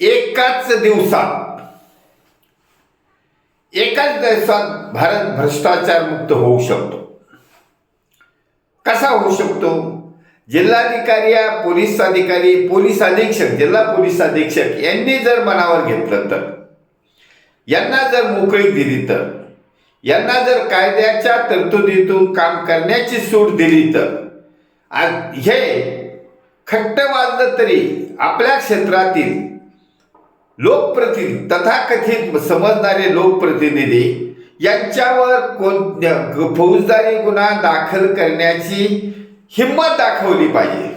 एकाच दिवसात एकाच दिवसात भारत भ्रष्टाचार मुक्त होऊ शकतो. कसा होऊ शकतो? जिल्हाधिकारी या पोलीस अधिकारी पोलीस अधीक्षक जिल्हा पोलीस अधीक्षक यांनी जर मनावर घेतलं तर यांना जर मोकळी दिली तर यांना जर कायद्याच्या तरतुदीतून काम करण्याची सूट दिली तर आज हे खट्ट वाजलं तरी आपल्या क्षेत्रातील लोकप्रतिनिधी तथाकथित समजणारे लोकप्रतिनिधी यांच्यावर कोण फौजदारी गुन्हा दाखल करण्याची हिंमत दाखवली पाहिजे.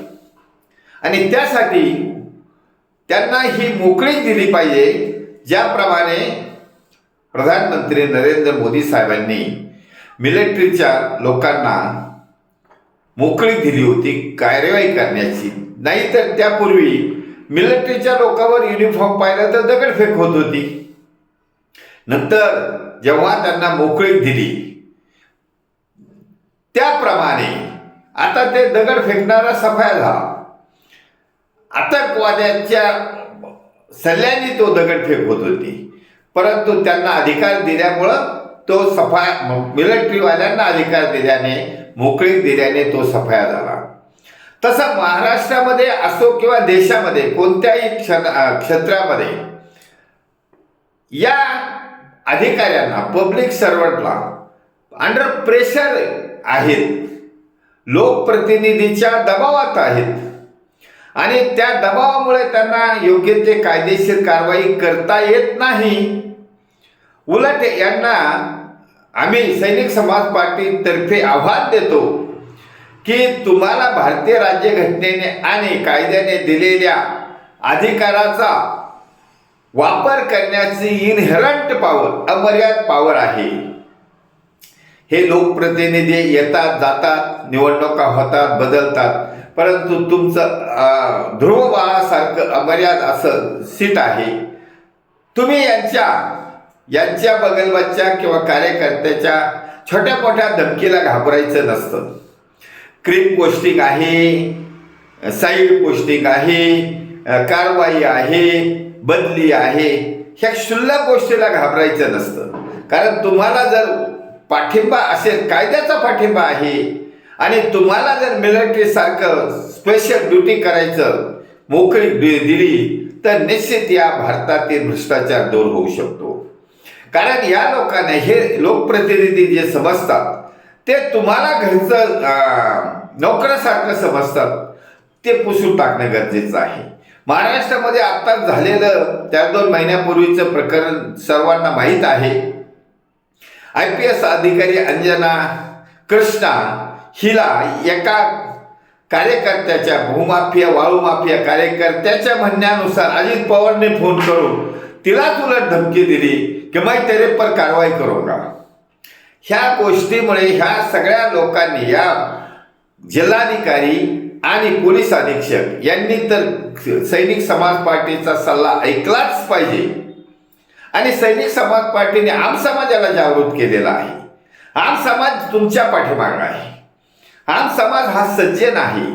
आणि त्यासाठी त्यांना ही मोकळीक दिली पाहिजे ज्याप्रमाणे प्रधानमंत्री नरेंद्र मोदी साहेबांनी मिलिटरीच्या लोकांना मोकळीक दिली होती कार्यवाही करण्याची. नाहीतर त्यापूर्वी मिलिटरीच्या लोकांवर युनिफॉर्म पाहिलं तर दगडफेक होत होती. नंतर जेव्हा त्यांना मोकळीक दिली त्याप्रमाणे आता ते दगड फेकणारा सफाया झाला. आतंकवाद्यांच्या सल्ल्याने तो दगडफेक होत होती. परंतु त्यांना अधिकार दिल्यामुळं तो सफाया मिलिटरीवाल्यांना अधिकार दिल्याने मोकळीक दिल्याने तो सफाया झाला. तसं महाराष्ट्रामध्ये असो किंवा देशामध्ये कोणत्याही क्षण क्षेत्रामध्ये या अधिकाऱ्यांना पब्लिक सर्वंटला अंडर प्रेशर आहेत. लोकप्रतिनिधीच्या दबावात आहेत. आणि त्या दबावामुळे त्यांना योग्य ते कायदेशीर कारवाई करता येत नाही. उलट यांना आम्ही सैनिक समाज पार्टीतर्फे आव्हान देतो की तुम्हाला भारतीय राज्यघटनेने आणि कायद्याने दिलेल्या अधिकाराचा वापर करण्याची इनहेरंट पॉवर अमर्याद पॉवर आहे. हे लोकप्रतिनिधी येतात जातात निवडणुका होतात बदलतात. परंतु तुमचं ध्रुव बाळासारखं अमर्याद असं सीट आहे. तुम्ही यांच्या यांच्या बगलबच्च्या किंवा कार्यकर्त्याच्या छोट्या मोठ्या धमकीला घाबरायचं नसतं. क्रीम पौष्टिक आहे साईड पौष्टिक आहे कारवाई आहे बदली आहे ह्या क्षुल्लक गोष्टीला घाबरायचं नसतं. कारण तुम्हाला जर पाठिंबा असेल कायद्याचा पाठिंबा आहे आणि तुम्हाला जर मिलिटरी सारखं स्पेशल ड्युटी करायचं मोकळी दिली तर निश्चित या भारतातील भ्रष्टाचार दूर होऊ शकतो. कारण या लोकांना हे लोकप्रतिनिधी जे समजतात ते तुम्हाला घरचं नोकरासारखं समजतात. ते पुसून टाकणं गरजेचं आहे. महाराष्ट्रामध्ये आत्ताच झालेलं त्या दोन महिन्यापूर्वीचं प्रकरण सर्वांना माहीत आहे. आय पी एस अधिकारी अंजना कृष्णा हिला एका कार्यकर्त्याच्या भूमाफिया वाळूमाफिया कार्यकर्त्याच्या म्हणण्यानुसार अजित पवारने फोन करून तिलाच उलट धमकी दिली की मैं तेरे पर कारवाई करूंगा. ह्या गोष्टीमुळे ह्या सगळ्या लोकांनी या जिल्हाधिकारी आणि पोलीस अधीक्षक यांनी तर सैनिक समाज पार्टीचा सल्ला ऐकलाच पाहिजे. आणि सैनिक समाज पार्टीने आम समाजाला जागृत केलेला आहे. आम समाज तुमच्या पाठीमाग आहे. आम समाज हा सज्जन नाही.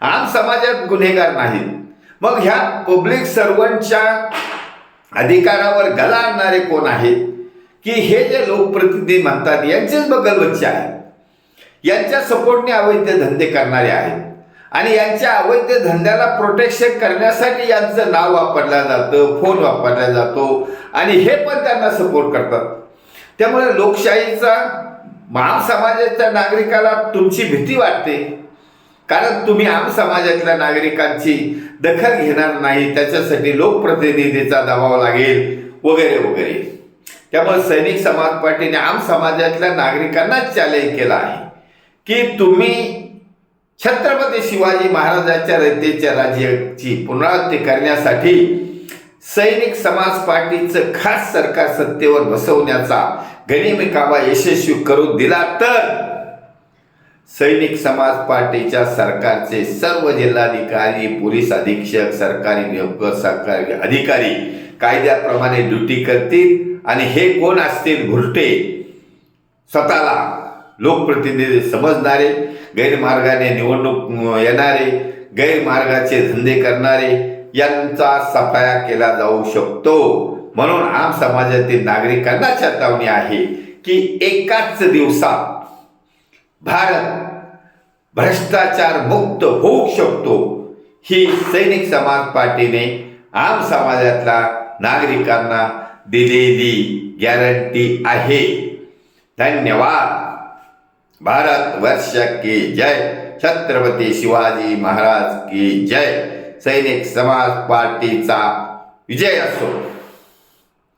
आम समाजात गुन्हेगार नाहीत मग ह्या पब्लिक सर्वंटच्या अधिकारावर गला आणणारे कोण आहेत? की हे जे लोकप्रतिनिधी म्हणतात यांचेच बगलवच्चे आहेत. यांच्या सपोर्टने अवैध धंदे करणारे आहेत. आणि यांच्या अवैध धंद्याला प्रोटेक्शन करण्यासाठी यांचं नाव वापरलं जातं फोन वापरला जातो. आणि हे पण त्यांना सपोर्ट करतात. त्यामुळे लोकशाहीचा महा समाजाच्या नागरिकाला तुमची भीती वाटते. कारण तुम्ही आम समाजातल्या नागरिकांची दखल घेणार नाही. त्याच्यासाठी लोकप्रतिनिधीचा दबाव लागेल. वगैरे वगैरे. त्यामुळे सैनिक समाज पार्टीने आम समाजातल्या नागरिकांना चॅलेंज केला आहे. की तुम्ही छत्रपती शिवाजी महाराजांच्या रयतेच्या राज्याची पुनरावृत्ती करण्यासाठी सैनिक समाज पार्टीचं खास सरकार सत्तेवर बसवण्याचा गनिमी कामा यशस्वी करून दिला तर सैनिक समाज पार्टीच्या सरकारचे सर्व जिल्हाधिकारी पोलीस अधीक्षक सरकारी नोकर सरकारी अधिकारी कायद्याप्रमाणे ड्युटी करतील आणि हे कोण असतील घुरटे स्वतःला लोकप्रतिनिधी समजणारे गैरमार्गाने निवडणूक येणारे गैरमार्गाचे धंदे करणारे यांचा सफाया केला जाऊ शकतो. म्हणून आम समाजातील नागरिकांना चेतावणी आहे की एकाच दिवसात भारत भ्रष्टाचार मुक्त होऊ शकतो. ही सैनिक समाज पार्टीने आम समाजातला नागरिकांना दिलेली गॅरंटी आहे. धन्यवाद. भारत वर्ष की जय. छत्रपती शिवाजी महाराज की जय. सैनिक समाज पार्टीचा विजय असो.